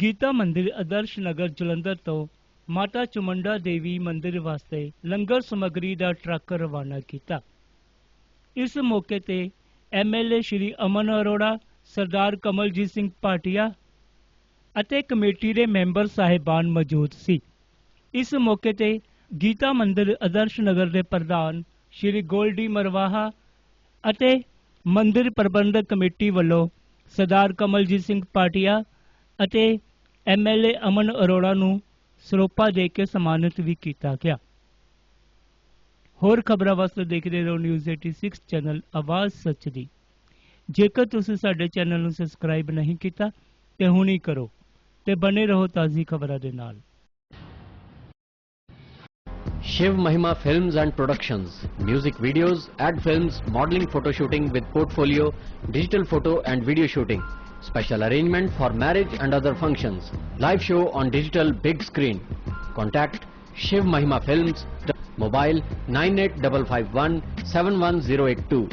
ਗੀਤਾ ਮੰਦਿਰ ਆਦਰਸ਼ ਨਗਰ ਜਲੰਧਰ ਤੋਂ ਮਾਤਾ ਚਮੰਡਾ ਦੇਵੀ ਮੰਦਿਰ ਵਾਸਤੇ ਲੰਗਰ ਸਮੱਗਰੀ ਦਾ ਟਰੱਕ ਰਵਾਨਾ ਕੀਤਾ। ਇਸ ਮੌਕੇ ਤੇ ਐਮਐਲਏ ਸ਼੍ਰੀ ਅਮਨ ਅਰੋੜਾ, ਸਰਦਾਰ ਕਮਲਜੀਤ ਸਿੰਘ ਭਾਟੀਆ ਅਤੇ ਕਮੇਟੀ ਦੇ ਮੈਂਬਰ ਸਾਹਿਬਾਨ ਮੌਜੂਦ ਸੀ। ਇਸ ਮੌਕੇ ਤੇ ਗੀਤਾ ਮੰਦਿਰ ਆਦਰਸ਼ ਨਗਰ ਦੇ ਪ੍ਰਧਾਨ ਸ਼੍ਰੀ ਗੋਲਡੀ ਮਰਵਾਹਾ ਅਤੇ ਮੰਦਿਰ ਪ੍ਰਬੰਧਕ ਕਮੇਟੀ ਵੱਲੋਂ ਸਰਦਾਰ ਕਮਲਜੀਤ ਸਿੰਘ ਪਾਟਿਆ ਅਤੇ ਐਮਐਲਏ ਅਮਨ ਅਰੋੜਾ ਨੂੰ ਸਰੋਪਾ ਦੇ ਕੇ ਸਨਮਾਨਿਤ ਵੀ ਕੀਤਾ ਗਿਆ ਹੋਰ ਖਬਰਾਂ ਵਾਸਤੇ ਦੇਖਦੇ ਰਹੋ ਨਿਊਜ਼ 86 ਚੈਨਲ ਆਵਾਜ਼ ਸੱਚ ਦੀ ਜੇਕਰ ਤੁਸੀਂ ਸਾਡੇ ਚੈਨਲ ਨੂੰ ਸਬਸਕ੍ਰਾਈਬ ਨਹੀਂ ਕੀਤਾ ਤੇ ਹੁਣੀ ਕਰੋ ਤੇ ਬਨੇ ਰਹੋ ਤਾਜ਼ੀ ਖਬਰਾਂ ਦੇ ਨਾਲ Shiv Mahima Films and Productions. Music videos, ad films, modeling photo shooting with portfolio, digital photo and video shooting. Special arrangement for marriage and other functions. Live show on digital big screen. Contact Shiv Mahima Films. Mobile 98551 71082.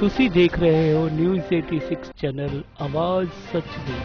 ਤੁਸੀਂ ਦੇਖ ਰਹੇ ਹੋ news 86 channel ਆਵਾਜ਼ ਸੱਚ ਦੀ